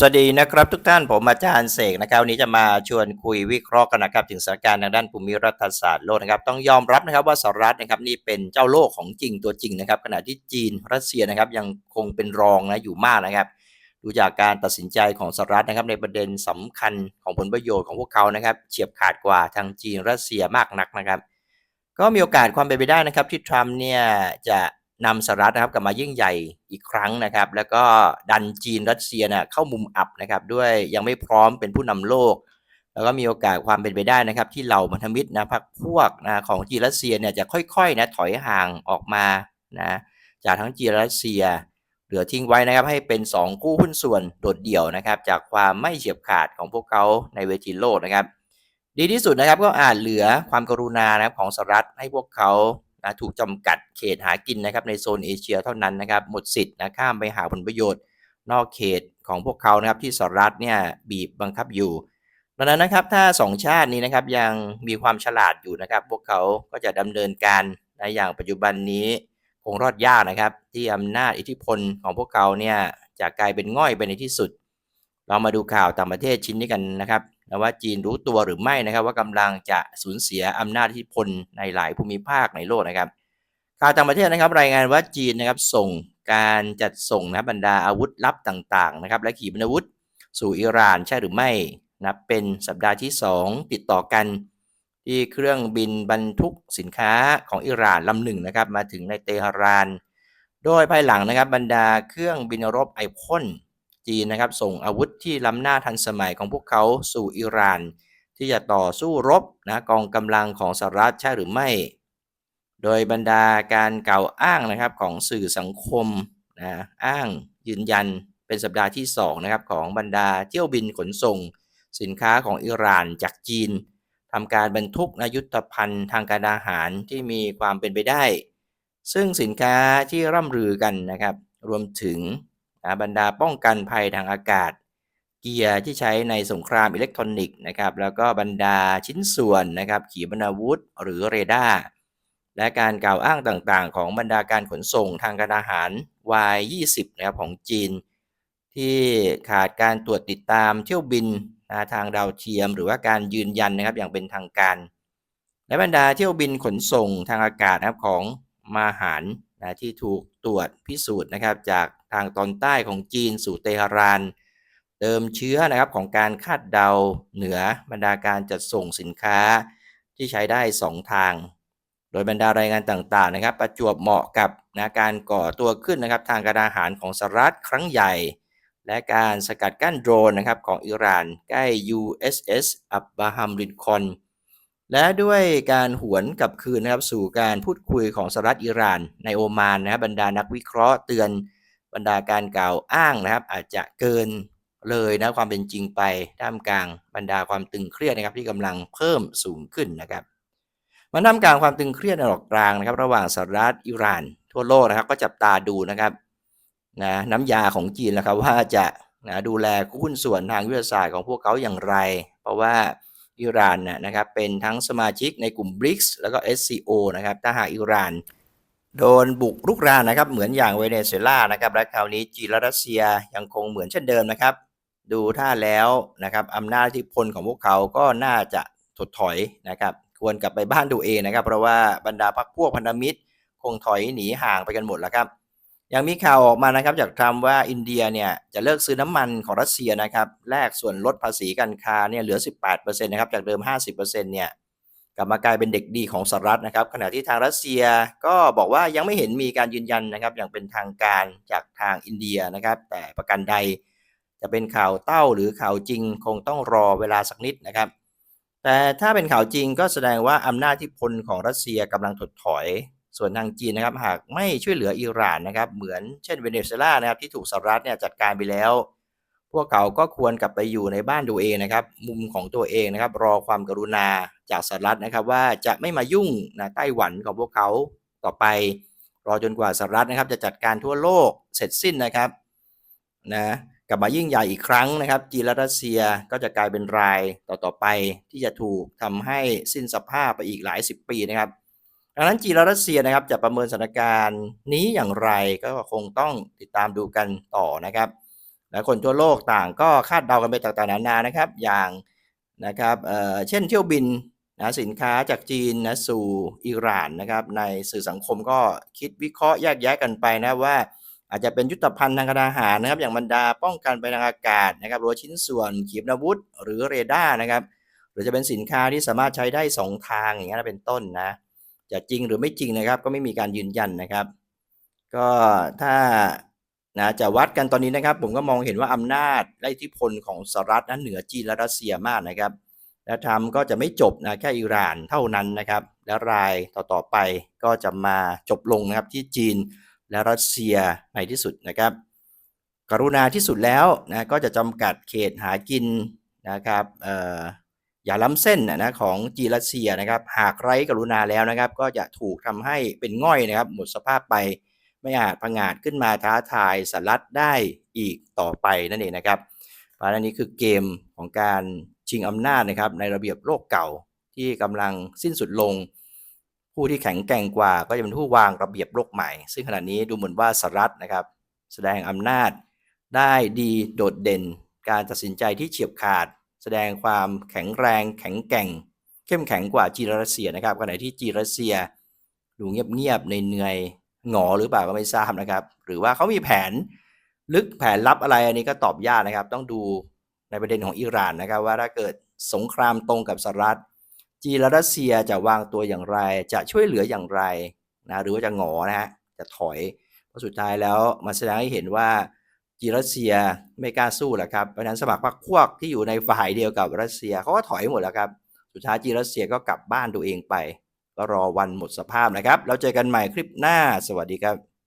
สวัสดีนะครับทุกท่านผมอาจารย์เสกนะครับวันนี้จะมาชวนคุยวิเคราะห์กันนะครับถึงสถานการณ์ทางด้านภูมิรัฐศาสตร์โลกนะครับต้องยอมรับนะครับว่าสหรัฐนะครับนี่เป็นเจ้าโลกของจริงตัวจริงนะครับ ขณะที่จีนรัสเซียนะครับยังคงเป็นรองนะอยู่มากนะครับ ดูจากการตัดสินใจของสหรัฐนะครับในประเด็นสำคัญของผลประโยชน์ของพวกเขานะครับเฉียบขาดกว่าทางจีนรัสเซียมากนักนะครับ ก็มีโอกาสความเป็นไปได้นะครับที่ทรัมป์เนี่ยจะ นำสหรัฐนะครับกลับมายิ่งใหญ่อีกครั้งนะครับ แล้วก็ดันจีนรัสเซียนะเข้ามุมอับนะครับ ด้วยยังไม่พร้อมเป็นผู้นำโลก แล้วก็มีโอกาสความเป็นไปได้นะครับ ที่เหล่าพันธมิตรนะพรรคพวกนะของจีนรัสเซียเนี่ยจะค่อยๆนะถอยห่างออกมานะจากทั้งจีนรัสเซีย เหลือทิ้งไว้นะครับให้เป็น2คู่หุ้นส่วนโดดเดี่ยวนะครับ จากความไม่เฉียบขาดของพวกเขาในเวทีโลกนะครับ ดีที่สุดนะครับก็อาจเหลือความกรุณานะครับของสหรัฐให้พวกเขา นะถูกจำกัดเขตหากินนะครับในโซนเอเชียเท่านั้นนะครับหมดสิทธิ์นะข้ามไปหาผลประโยชน์ นอกเขตของพวกเขานะครับที่สหรัฐเนี่ยบีบบังคับอยู่ดังนั้นนะครับถ้าสองชาตินี้นะครับยังมีความฉลาดอยู่นะครับ พวกเขาก็จะดำเนินการนะอย่างปัจจุบันนี้คงรอดยากนะครับ ที่อำนาจอิทธิพลของพวกเขาเนี่ยจะกลายเป็นง่อยไปในที่สุด เรามาดูข่าวต่างประเทศชิ้นนี้กันนะครับ นะว่าจีนรู้ตัวหรือไม่นะครับว่ากำลังจะสูญเสียอำนาจอิทธิพลในหลายภูมิภาคในโลกนะครับข่าวต่างประเทศนะครับรายงานว่าจีนนะครับส่งการจัดส่งนะบรรดาอาวุธลับต่างๆนะครับและขีปนาวุธสู่อิหร่านใช่หรือไม่นะเป็นสัปดาห์ที่ 2 ติดต่อกัน ที่เครื่องบินบรรทุกสินค้าของอิหร่านลำหนึ่งนะครับมาถึงในเตหะราน โดยภายหลังนะครับบรรดาเครื่องบินรบไอพ่น จีนนะครับส่งอาวุธที่ล้ำหน้าทันสมัยของพวกเขาสู่อิหร่าน ที่จะต่อสู้รบนะกองกำลังของสหรัฐใช่หรือไม่ โดยบรรดาการกล่าวอ้างนะครับของสื่อสังคมนะอ้างยืนยันเป็นสัปดาห์ที่2นะครับของบรรดาเที่ยวบินขนส่ง สินค้าของอิหร่านจากจีนทำการบรรทุกนายุทธภัณฑ์ทางการอาหารที่มีความเป็นไปได้ ซึ่งสินค้าที่ร่ำลือกันนะครับ รวมถึง บรรดาป้องกันภัยทางอากาศ เกียร์ที่ใช้ในสงครามอิเล็กทรอนิกส์นะครับแล้วก็บรรดาชิ้นส่วนนะครับขีปนาวุธหรือเรดาร์และการกล่าวอ้างต่างๆ ของบรรดาการขนส่งทางการอาหาร Y20 นะครับของจีน ที่ขาดการตรวจติดตามเที่ยวบินนะทางดาวเทียม หรือว่าการยืนยันนะครับอย่างเป็นทางการ และบรรดาเที่ยวบินขนส่งทางอากาศนะครับของมาหารนะที่ถูกตรวจพิสูจน์นะครับจาก ทางตอนใต้ของจีนสู่เตหะราน เติมเชื้อนะครับของการคาดเดาเหนือบรรดาการจัดส่งสินค้าที่ใช้ได้ 2 ทาง โดยบรรดารายงานต่างๆนะครับ ประจวบเหมาะกับนะการก่อตัวขึ้นนะครับทางการอาหารของสหรัฐครั้งใหญ่ และการสกัดกั้นโดรนนะครับของอิหร่านใกล้ USS อับบาฮัมลินคอนและด้วยการหวนกลับคืนนะครับสู่การพูดคุยของสหรัฐอิหร่านในโอมานนะครับบรรดานักวิเคราะห์เตือน บรรดาการกล่าวอ้างนะครับ อาจจะเกินเลยนะความเป็นจริงไปท่ามกลางบรรดาความตึงเครียดนะครับ ที่กำลังเพิ่มสูงขึ้นนะครับมันท่ามกลางความตึงเครียดในระดับกลางนะครับ ระหว่างสหรัฐอิหร่าน ทั่วโลกนะครับ ก็จับตาดูนะครับนะน้ำยาของจีนนะครับว่าจะนะดูแลหุ้นส่วนทางวิทยาศาสตร์ของพวกเขาอย่างไร เพราะว่าอิหร่านนะครับเป็นทั้งสมาชิกในกลุ่ม BRICS แล้วก็ SCO นะครับถ้าหากอิหร่าน โดนบุกรุกรานนะครับ เหมือนอย่างเวเนซุเอลานะครับ และคราวนี้จีนและรัสเซียยังคงเหมือนเช่นเดิมนะครับ ดูท่าแล้วนะครับอำนาจที่พลของพวกเขาก็น่าจะถดถอยนะครับ ควรกลับไปบ้านดูเองนะครับ เพราะว่าบรรดาพรรคพวกพันธมิตร คงถอยหนีห่างไปกันหมดแล้วครับ ยังมีข่าวออกมานะครับจากทรัมป์ว่าอินเดียเนี่ยจะเลิกซื้อน้ำมันของรัสเซียนะครับ แลกส่วนลดภาษีการค้าเนี่ยเหลือ 18%นะครับ จากเดิม 50%เนี่ย กลับมากลายเป็นเด็กดีของสหรัฐนะครับ ขณะที่ทางรัสเซียก็บอกว่ายังไม่เห็นมีการยืนยันนะครับ อย่างเป็นทางการจากทางอินเดียนะครับ แต่ประกันใดจะเป็นข่าวเต้าหรือข่าวจริงคงต้องรอเวลาสักนิดนะครับ แต่ถ้าเป็นข่าวจริงก็แสดงว่าอำนาจที่พลของรัสเซียกำลังถดถอย ส่วนทางจีนนะครับ หากไม่ช่วยเหลืออิหร่านนะครับ เหมือนเช่นเวเนซุเอลานะครับที่ถูกสหรัฐเนี่ยจัดการไปแล้ว พวกเขาก็ควรกลับไปอยู่ในบ้านตัวเองนะครับ มุมของตัวเองนะครับ รอความกรุณาจากสหรัฐนะครับ ว่าจะไม่มายุ่งนะไต้หวันของพวกเขาต่อไป รอจนกว่าสหรัฐนะครับ จะจัดการทั่วโลกเสร็จสิ้นนะครับนะกลับมายิ่งใหญ่อีกครั้งนะครับ จีนและรัสเซียก็จะกลายเป็นรายต่อๆไปที่จะถูกทำให้สิ้นสภาพไปอีกหลายสิบปีนะครับดังนั้นจีนและรัสเซียนะครับจะประเมินสถานการณ์นี้อย่างไรก็คงต้องติดตามดูกันต่อนะครับ และคนทั่วโลกต่างก็คาดเดากันไปต่างๆนานานะครับ อย่างนะครับเเช่นเที่ยวบินนะสินค้าจากจีนนะสู่อิหร่านนะครับ ในสื่อสังคมก็คิดวิเคราะห์แยกแยะกันไปนะว่าอาจจะเป็นยุทธภัณฑ์ทางการทหารนะครับ อย่างบรรดาป้องกันไปทางอากาศนะครับหรือชิ้นส่วนขีปนาวุธ หรือเรดาร์นะครับ หรือจะเป็นสินค้าที่สามารถใช้ได้สองทางอย่างนี้ยเป็นต้นนะจะจริงหรือไม่จริงนะครับ ก็ไม่มีการยืนยันนะครับ ก็ถ้า นะจะวัดกันตอนนี้นะครับ ผมก็มองเห็นว่าอำนาจและอิทธิพลของสหรัฐนั้นเหนือจีนและรัสเซียมากนะครับ และทำก็จะไม่จบนะแค่อิหร่านเท่านั้นนะครับ และรายต่อๆไปก็จะมาจบลงนะครับที่จีนและรัสเซียในที่สุดนะครับ กรุณาที่สุดแล้วนะก็จะจำกัดเขตหากินนะครับเอ่อย่าล้ำเส้นนะของจีนรัสเซียนะครับ หากไร้กรุณาแล้วนะครับ ก็จะถูกทำให้เป็นง่อยนะครับ หมดสภาพไป ไม่อาจพังอาจขึ้นมาท้าทายสหรัฐได้อีกต่อไปนั่นเองนะครับเพราะนั้นนี้คือเกมของการชิงอำนาจนะครับในระเบียบโลกเก่าที่กำลังสิ้นสุดลง ผู้ที่แข็งแกร่งกว่าก็จะเป็นผู้วางระเบียบโลกใหม่ ซึ่งขณะนี้ดูเหมือนว่าสหรัฐนะครับ แสดงอำนาจได้ดีโดดเด่น การตัดสินใจที่เฉียบขาด แสดงความแข็งแรงแข็งแกร่ง เข้มแข็งกว่าจีนรัสเซียนะครับขณะที่จีนรัสเซียดูเงียบๆในเนื่อยๆ หงอหรือเปล่าก็ไม่ทราบนะครับ หรือว่าเขามีแผนลึกแผนลับอะไรอันนี้ก็ตอบยากนะครับ ต้องดูในประเด็นของอิหร่านนะครับ ว่าถ้าเกิดสงครามตรงกับสหรัฐจีนและรัสเซียจะวางตัวอย่างไร จะช่วยเหลืออย่างไรนะหรือว่าจะหงอนะฮะจะถอยเพราะสุดท้ายแล้วมันแสดงให้เห็นว่าจีนรัสเซียไม่กล้าสู้แหละครับเพราะฉะนั้นสมัครพรรคพวกที่อยู่ในฝ่ายเดียวกับรัสเซียเขาก็ถอยหมดแล้วครับ สุดท้ายจีนรัสเซียก็กลับบ้านตัวเองไป ก็รอวันหมดสภาพนะครับ แล้วเจอกันใหม่คลิปหน้า สวัสดีครับ